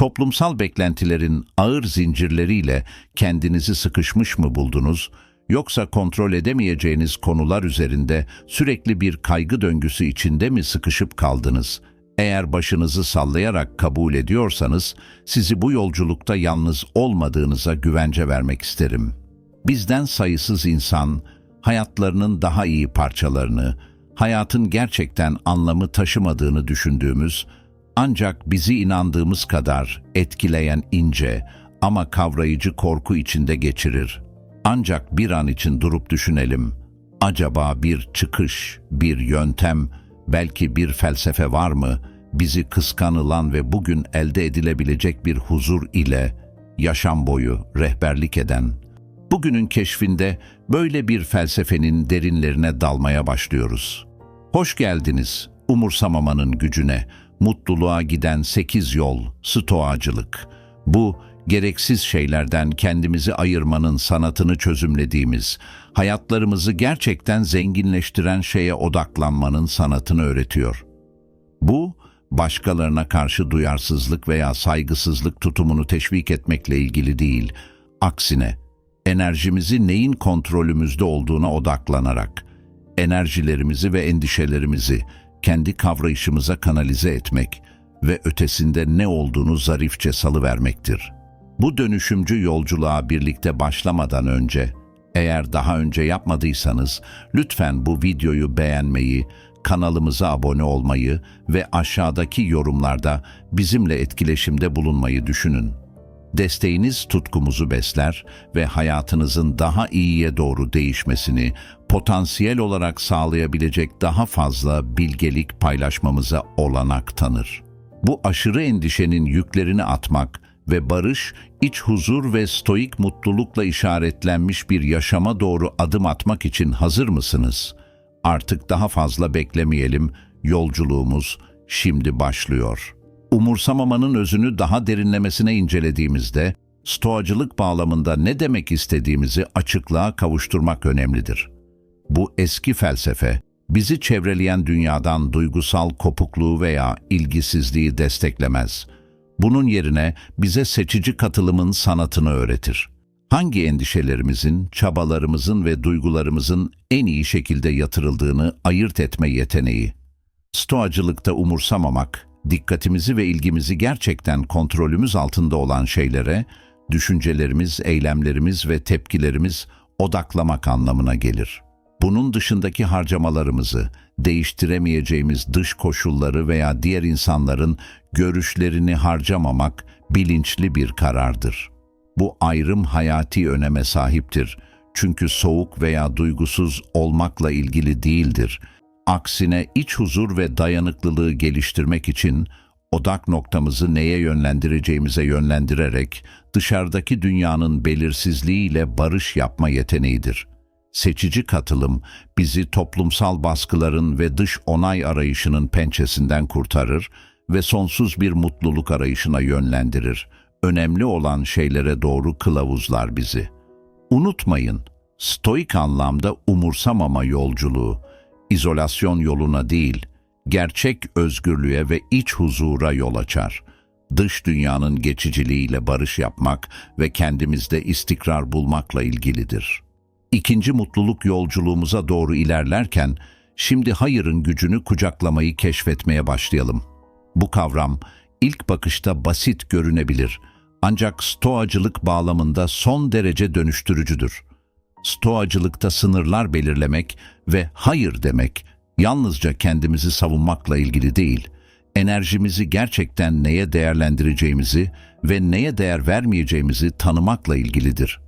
Toplumsal beklentilerin ağır zincirleriyle kendinizi sıkışmış mı buldunuz, yoksa kontrol edemeyeceğiniz konular üzerinde sürekli bir kaygı döngüsü içinde mi sıkışıp kaldınız? Eğer başınızı sallayarak kabul ediyorsanız, sizi bu yolculukta yalnız olmadığınıza güvence vermek isterim. Bizden sayısız insan, hayatlarının daha iyi parçalarını, hayatın gerçekten anlamı taşımadığını düşündüğümüz, ancak bizi inandığımız kadar etkileyen ince ama kavrayıcı korku içinde geçirir. Ancak bir an için durup düşünelim. Acaba bir çıkış, bir yöntem, belki bir felsefe var mı? Bizi kıskanılan ve bugün elde edilebilecek bir huzur ile yaşam boyu rehberlik eden. Bugünün keşfinde böyle bir felsefenin derinlerine dalmaya başlıyoruz. Hoş geldiniz umursamamanın gücüne, mutluluğa giden sekiz yol, stoacılık. Bu, gereksiz şeylerden kendimizi ayırmanın sanatını çözümlediğimiz, hayatlarımızı gerçekten zenginleştiren şeye odaklanmanın sanatını öğretiyor. Bu, başkalarına karşı duyarsızlık veya saygısızlık tutumunu teşvik etmekle ilgili değil, aksine enerjimizi neyin kontrolümüzde olduğuna odaklanarak, enerjilerimizi ve endişelerimizi kendi kavrayışımıza kanalize etmek ve ötesinde ne olduğunu zarifçe salıvermektir. Bu dönüşümcü yolculuğa birlikte başlamadan önce, eğer daha önce yapmadıysanız, lütfen bu videoyu beğenmeyi, kanalımıza abone olmayı ve aşağıdaki yorumlarda bizimle etkileşimde bulunmayı düşünün. Desteğiniz tutkumuzu besler ve hayatınızın daha iyiye doğru değişmesini potansiyel olarak sağlayabilecek daha fazla bilgelik paylaşmamıza olanak tanır. Bu aşırı endişenin yüklerini atmak ve barış, iç huzur ve stoik mutlulukla işaretlenmiş bir yaşama doğru adım atmak için hazır mısınız? Artık daha fazla beklemeyelim, yolculuğumuz şimdi başlıyor.'' umursamamanın özünü daha derinlemesine incelediğimizde, stoacılık bağlamında ne demek istediğimizi açıklığa kavuşturmak önemlidir. Bu eski felsefe, bizi çevreleyen dünyadan duygusal kopukluğu veya ilgisizliği desteklemez. Bunun yerine bize seçici katılımın sanatını öğretir. Hangi endişelerimizin, çabalarımızın ve duygularımızın en iyi şekilde yatırıldığını ayırt etme yeteneği. Stoacılıkta umursamamak, dikkatimizi ve ilgimizi gerçekten kontrolümüz altında olan şeylere, düşüncelerimiz, eylemlerimiz ve tepkilerimiz odaklamak anlamına gelir. Bunun dışındaki harcamalarımızı, değiştiremeyeceğimiz dış koşulları veya diğer insanların görüşlerini harcamamak bilinçli bir karardır. Bu ayrım hayati öneme sahiptir. Çünkü soğuk veya duygusuz olmakla ilgili değildir Aksine iç huzur ve dayanıklılığı geliştirmek için odak noktamızı neye yönlendireceğimize yönlendirerek dışarıdaki dünyanın belirsizliğiyle barış yapma yeteneğidir. Seçici katılım bizi toplumsal baskıların ve dış onay arayışının pençesinden kurtarır ve sonsuz bir mutluluk arayışına yönlendirir. Önemli olan şeylere doğru kılavuzlar bizi. Unutmayın, stoik anlamda umursamama yolculuğu, izolasyon yoluna değil, gerçek özgürlüğe ve iç huzura yol açar. Dış dünyanın geçiciliğiyle barış yapmak ve kendimizde istikrar bulmakla ilgilidir. İkinci mutluluk yolculuğumuza doğru ilerlerken, şimdi hayırın gücünü kucaklamayı keşfetmeye başlayalım. Bu kavram ilk bakışta basit görünebilir ancak stoacılık bağlamında son derece dönüştürücüdür. Stoacılıkta sınırlar belirlemek ve hayır demek yalnızca kendimizi savunmakla ilgili değil, enerjimizi gerçekten neye değerlendireceğimizi ve neye değer vermeyeceğimizi tanımakla ilgilidir.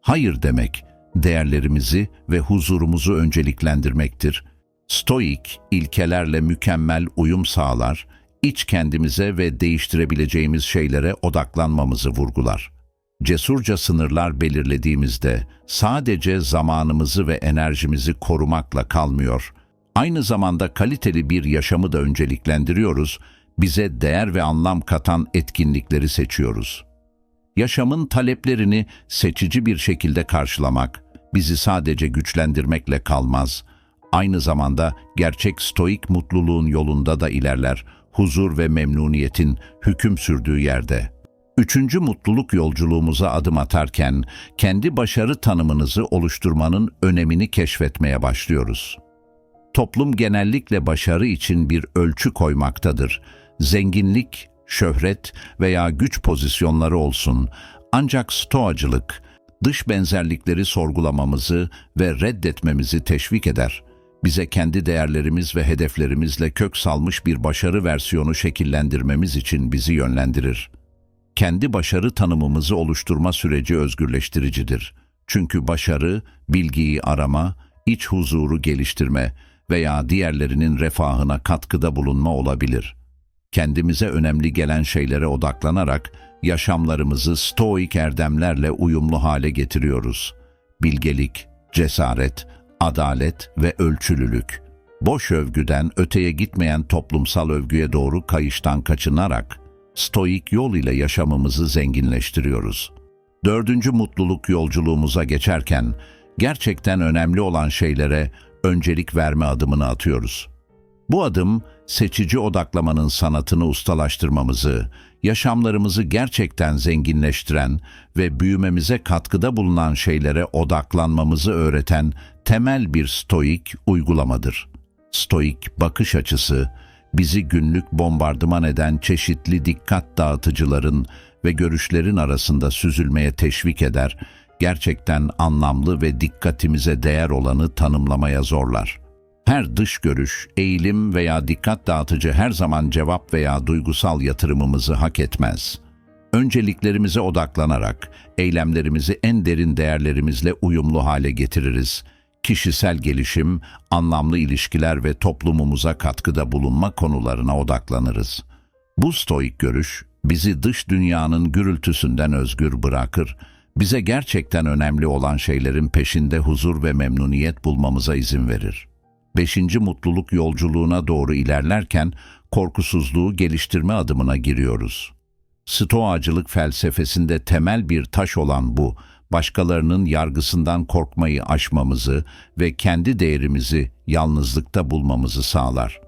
Hayır demek, değerlerimizi ve huzurumuzu önceliklendirmektir. Stoik, ilkelerle mükemmel uyum sağlar, iç kendimize ve değiştirebileceğimiz şeylere odaklanmamızı vurgular.'' cesurca sınırlar belirlediğimizde sadece zamanımızı ve enerjimizi korumakla kalmıyor, aynı zamanda kaliteli bir yaşamı da önceliklendiriyoruz, bize değer ve anlam katan etkinlikleri seçiyoruz. Yaşamın taleplerini seçici bir şekilde karşılamak, bizi sadece güçlendirmekle kalmaz, aynı zamanda gerçek stoik mutluluğun yolunda da ilerler, huzur ve memnuniyetin hüküm sürdüğü yerde.'' Üçüncü mutluluk yolculuğumuza adım atarken kendi başarı tanımınızı oluşturmanın önemini keşfetmeye başlıyoruz. Toplum genellikle başarı için bir ölçü koymaktadır. Zenginlik, şöhret veya güç pozisyonları olsun. Ancak stoacılık, dış benzerlikleri sorgulamamızı ve reddetmemizi teşvik eder. Bize kendi değerlerimiz ve hedeflerimizle kök salmış bir başarı versiyonu şekillendirmemiz için bizi yönlendirir. Kendi başarı tanımımızı oluşturma süreci özgürleştiricidir. Çünkü başarı, bilgiyi arama, iç huzuru geliştirme veya diğerlerinin refahına katkıda bulunma olabilir. Kendimize önemli gelen şeylere odaklanarak yaşamlarımızı stoik erdemlerle uyumlu hale getiriyoruz. Bilgelik, cesaret, adalet ve ölçülülük. Boş övgüden öteye gitmeyen toplumsal övgüye doğru kayıştan kaçınarak stoik yol ile yaşamımızı zenginleştiriyoruz. Dördüncü mutluluk yolculuğumuza geçerken gerçekten önemli olan şeylere öncelik verme adımını atıyoruz. Bu adım seçici odaklamanın sanatını ustalaştırmamızı, yaşamlarımızı gerçekten zenginleştiren ve büyümemize katkıda bulunan şeylere odaklanmamızı öğreten temel bir stoik uygulamadır. Stoik bakış açısı, bizi günlük bombardıman eden çeşitli dikkat dağıtıcıların ve görüşlerin arasında süzülmeye teşvik eder, gerçekten anlamlı ve dikkatimize değer olanı tanımlamaya zorlar. Her dış görüş, eğilim veya dikkat dağıtıcı her zaman cevap veya duygusal yatırımımızı hak etmez. Önceliklerimize odaklanarak eylemlerimizi en derin değerlerimizle uyumlu hale getiririz. Kişisel gelişim, anlamlı ilişkiler ve toplumumuza katkıda bulunma konularına odaklanırız. Bu stoik görüş bizi dış dünyanın gürültüsünden özgür bırakır, bize gerçekten önemli olan şeylerin peşinde huzur ve memnuniyet bulmamıza izin verir. Beşinci mutluluk yolculuğuna doğru ilerlerken korkusuzluğu geliştirme adımına giriyoruz. Stoacılık felsefesinde temel bir taş olan bu, başkalarının yargısından korkmayı aşmamızı ve kendi değerimizi yalnızlıkta bulmamızı sağlar.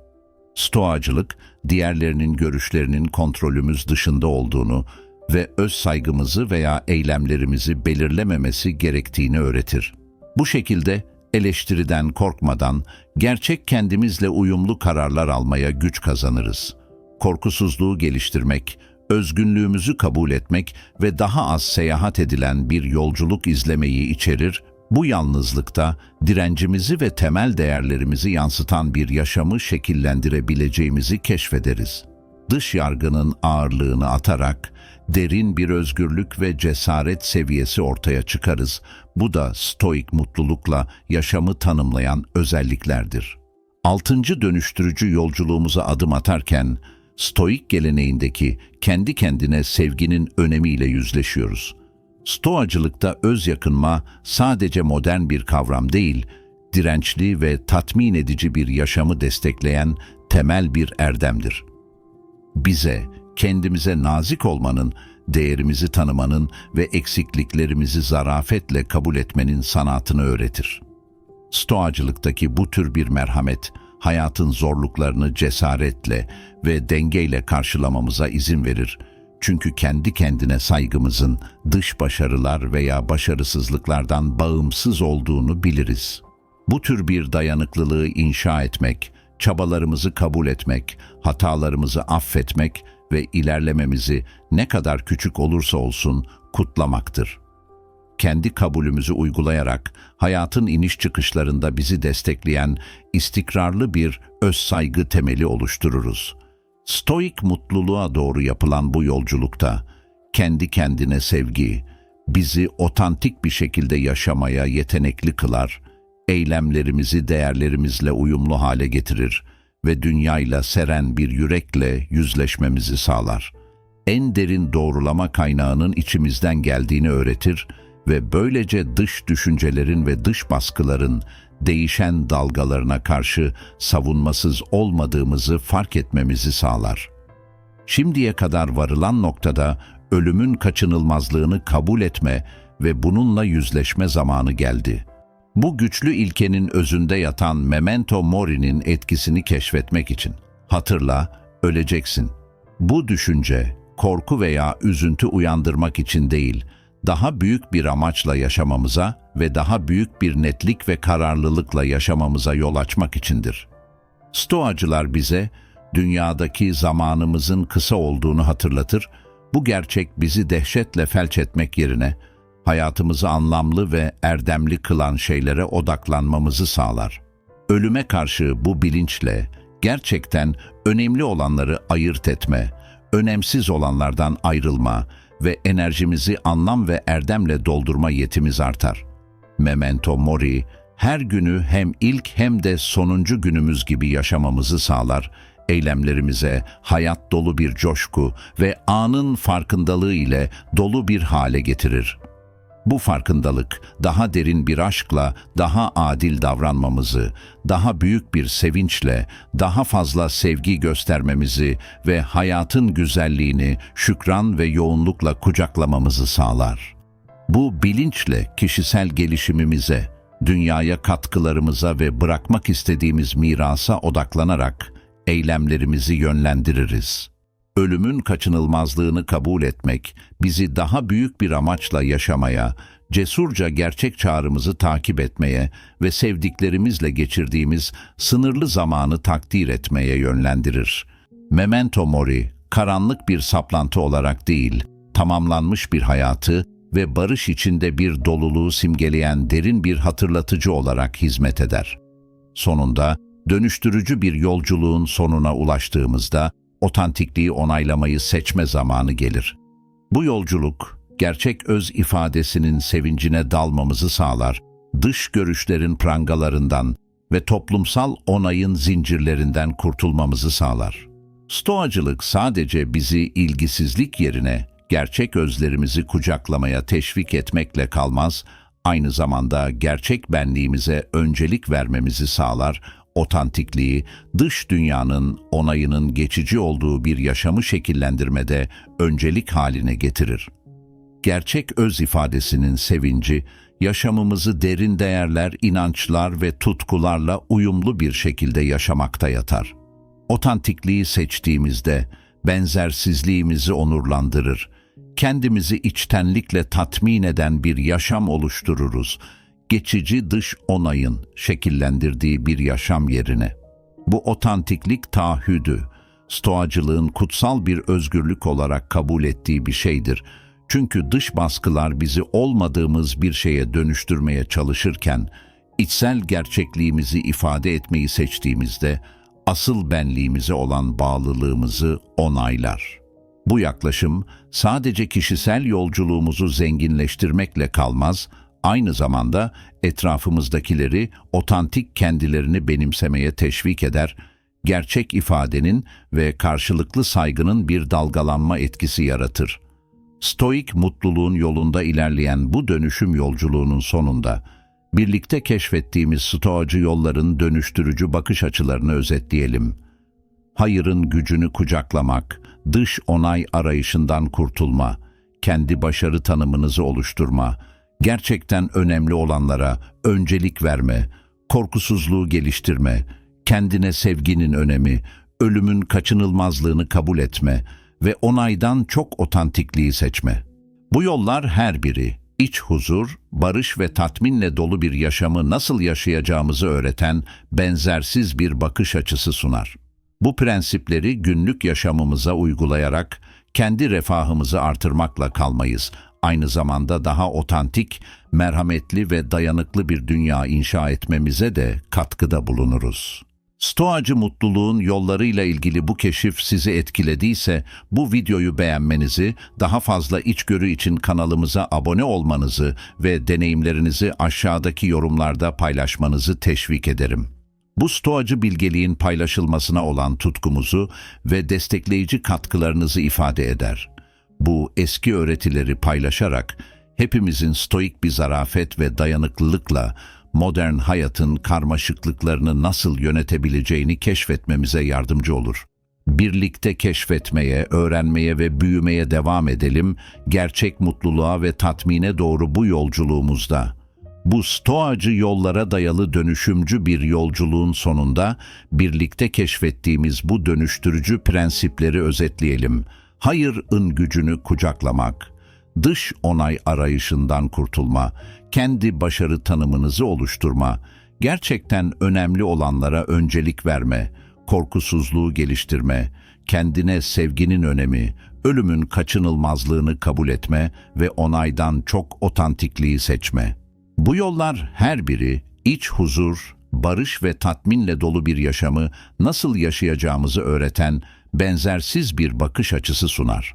Stoacılık, diğerlerinin görüşlerinin kontrolümüz dışında olduğunu ve öz saygımızı veya eylemlerimizi belirlememesi gerektiğini öğretir. Bu şekilde eleştiriden korkmadan gerçek kendimizle uyumlu kararlar almaya güç kazanırız. Korkusuzluğu geliştirmek, özgünlüğümüzü kabul etmek ve daha az seyahat edilen bir yolculuk izlemeyi içerir, bu yalnızlıkta direncimizi ve temel değerlerimizi yansıtan bir yaşamı şekillendirebileceğimizi keşfederiz. Dış yargının ağırlığını atarak derin bir özgürlük ve cesaret seviyesi ortaya çıkarız. Bu da stoik mutlulukla yaşamı tanımlayan özelliklerdir. Altıncı dönüştürücü yolculuğumuza adım atarken, stoik geleneğindeki kendi kendine sevginin önemiyle yüzleşiyoruz. Stoacılıkta öz yakınma sadece modern bir kavram değil, dirençli ve tatmin edici bir yaşamı destekleyen temel bir erdemdir. Bize, kendimize nazik olmanın, değerimizi tanımanın ve eksikliklerimizi zarafetle kabul etmenin sanatını öğretir. Stoacılıktaki bu tür bir merhamet, hayatın zorluklarını cesaretle ve dengeyle karşılamamıza izin verir. Çünkü kendi kendine saygımızın dış başarılar veya başarısızlıklardan bağımsız olduğunu biliriz. Bu tür bir dayanıklılığı inşa etmek, çabalarımızı kabul etmek, hatalarımızı affetmek ve ilerlememizi ne kadar küçük olursa olsun kutlamaktır. Kendi kabulümüzü uygulayarak hayatın iniş çıkışlarında bizi destekleyen istikrarlı bir öz saygı temeli oluştururuz. Stoik mutluluğa doğru yapılan bu yolculukta kendi kendine sevgi bizi otantik bir şekilde yaşamaya yetenekli kılar, eylemlerimizi değerlerimizle uyumlu hale getirir ve dünyayla seren bir yürekle yüzleşmemizi sağlar. En derin doğrulama kaynağının içimizden geldiğini öğretir ve böylece dış düşüncelerin ve dış baskıların değişen dalgalarına karşı savunmasız olmadığımızı fark etmemizi sağlar. Şimdiye kadar varılan noktada ölümün kaçınılmazlığını kabul etme ve bununla yüzleşme zamanı geldi.'' Bu güçlü ilkenin özünde yatan memento mori'nin etkisini keşfetmek için. Hatırla, öleceksin. Bu düşünce, korku veya üzüntü uyandırmak için değil, daha büyük bir amaçla yaşamamıza ve daha büyük bir netlik ve kararlılıkla yaşamamıza yol açmak içindir. Stoacılar bize dünyadaki zamanımızın kısa olduğunu hatırlatır, bu gerçek bizi dehşetle felç etmek yerine hayatımızı anlamlı ve erdemli kılan şeylere odaklanmamızı sağlar. Ölüme karşı bu bilinçle gerçekten önemli olanları ayırt etme, önemsiz olanlardan ayrılma ve enerjimizi anlam ve erdemle doldurma yetimiz artar. Memento Mori, her günü hem ilk hem de sonuncu günümüz gibi yaşamamızı sağlar, eylemlerimize hayat dolu bir coşku ve anın farkındalığı ile dolu bir hale getirir. Bu farkındalık daha derin bir aşkla daha adil davranmamızı, daha büyük bir sevinçle daha fazla sevgi göstermemizi ve hayatın güzelliğini şükran ve yoğunlukla kucaklamamızı sağlar. Bu bilinçle kişisel gelişimimize, dünyaya katkılarımıza ve bırakmak istediğimiz mirasa odaklanarak eylemlerimizi yönlendiririz. Ölümün kaçınılmazlığını kabul etmek, bizi daha büyük bir amaçla yaşamaya, cesurca gerçek çağrımızı takip etmeye ve sevdiklerimizle geçirdiğimiz sınırlı zamanı takdir etmeye yönlendirir. Memento Mori, karanlık bir saplantı olarak değil, tamamlanmış bir hayatı ve barış içinde bir doluluğu simgeleyen derin bir hatırlatıcı olarak hizmet eder. Sonunda, dönüştürücü bir yolculuğun sonuna ulaştığımızda, otantikliği onaylamayı seçme zamanı gelir. Bu yolculuk, gerçek öz ifadesinin sevincine dalmamızı sağlar, dış görüşlerin prangalarından ve toplumsal onayın zincirlerinden kurtulmamızı sağlar. Stoacılık sadece bizi ilgisizlik yerine gerçek özlerimizi kucaklamaya teşvik etmekle kalmaz, aynı zamanda gerçek benliğimize öncelik vermemizi sağlar, otantikliği, dış dünyanın onayının geçici olduğu bir yaşamı şekillendirmede öncelik haline getirir. Gerçek öz ifadesinin sevinci, yaşamımızı derin değerler, inançlar ve tutkularla uyumlu bir şekilde yaşamakta yatar. Otantikliği seçtiğimizde benzersizliğimizi onurlandırır, kendimizi içtenlikle tatmin eden bir yaşam oluştururuz, geçici dış onayın şekillendirdiği bir yaşam yerine. Bu otantiklik taahhüdü, stoacılığın kutsal bir özgürlük olarak kabul ettiği bir şeydir. Çünkü dış baskılar bizi olmadığımız bir şeye dönüştürmeye çalışırken, içsel gerçekliğimizi ifade etmeyi seçtiğimizde, asıl benliğimize olan bağlılığımızı onaylar. Bu yaklaşım sadece kişisel yolculuğumuzu zenginleştirmekle kalmaz, aynı zamanda etrafımızdakileri otantik kendilerini benimsemeye teşvik eder, gerçek ifadenin ve karşılıklı saygının bir dalgalanma etkisi yaratır. Stoik mutluluğun yolunda ilerleyen bu dönüşüm yolculuğunun sonunda, birlikte keşfettiğimiz stoacı yolların dönüştürücü bakış açılarını özetleyelim. Hayırın gücünü kucaklamak, dış onay arayışından kurtulma, kendi başarı tanımınızı oluşturma, gerçekten önemli olanlara öncelik verme, korkusuzluğu geliştirme, kendine sevginin önemi, ölümün kaçınılmazlığını kabul etme ve onaydan çok otantikliği seçme. Bu yollar her biri iç huzur, barış ve tatminle dolu bir yaşamı nasıl yaşayacağımızı öğreten benzersiz bir bakış açısı sunar. Bu prensipleri günlük yaşamımıza uygulayarak kendi refahımızı artırmakla kalmayız aynı zamanda daha otantik, merhametli ve dayanıklı bir dünya inşa etmemize de katkıda bulunuruz. Stoacı mutluluğun yollarıyla ilgili bu keşif sizi etkilediyse bu videoyu beğenmenizi, daha fazla içgörü için kanalımıza abone olmanızı ve deneyimlerinizi aşağıdaki yorumlarda paylaşmanızı teşvik ederim. Bu stoacı bilgeliğin paylaşılmasına olan tutkumuzu ve destekleyici katkılarınızı ifade eder bu eski öğretileri paylaşarak hepimizin stoik bir zarafet ve dayanıklılıkla modern hayatın karmaşıklıklarını nasıl yönetebileceğini keşfetmemize yardımcı olur. Birlikte keşfetmeye, öğrenmeye ve büyümeye devam edelim, gerçek mutluluğa ve tatmine doğru bu yolculuğumuzda. Bu stoacı yollara dayalı dönüşümcü bir yolculuğun sonunda birlikte keşfettiğimiz bu dönüştürücü prensipleri özetleyelim.'' Hayırın gücünü kucaklamak, dış onay arayışından kurtulma, kendi başarı tanımınızı oluşturma, gerçekten önemli olanlara öncelik verme, korkusuzluğu geliştirme, kendine sevginin önemi, ölümün kaçınılmazlığını kabul etme ve onaydan çok otantikliği seçme. Bu yollar her biri iç huzur, barış ve tatminle dolu bir yaşamı nasıl yaşayacağımızı öğreten benzersiz bir bakış açısı sunar.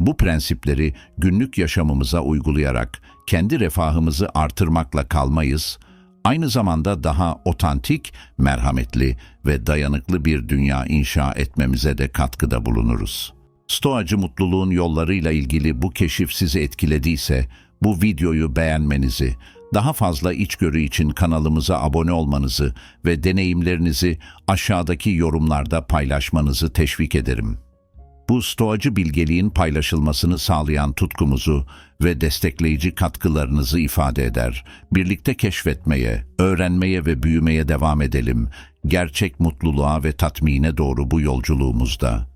Bu prensipleri günlük yaşamımıza uygulayarak kendi refahımızı artırmakla kalmayız, aynı zamanda daha otantik, merhametli ve dayanıklı bir dünya inşa etmemize de katkıda bulunuruz. Stoacı mutluluğun yollarıyla ilgili bu keşif sizi etkilediyse bu videoyu beğenmenizi, daha fazla içgörü için kanalımıza abone olmanızı ve deneyimlerinizi aşağıdaki yorumlarda paylaşmanızı teşvik ederim. Bu stoacı bilgeliğin paylaşılmasını sağlayan tutkumuzu ve destekleyici katkılarınızı ifade eder. Birlikte keşfetmeye, öğrenmeye ve büyümeye devam edelim. Gerçek mutluluğa ve tatmine doğru bu yolculuğumuzda.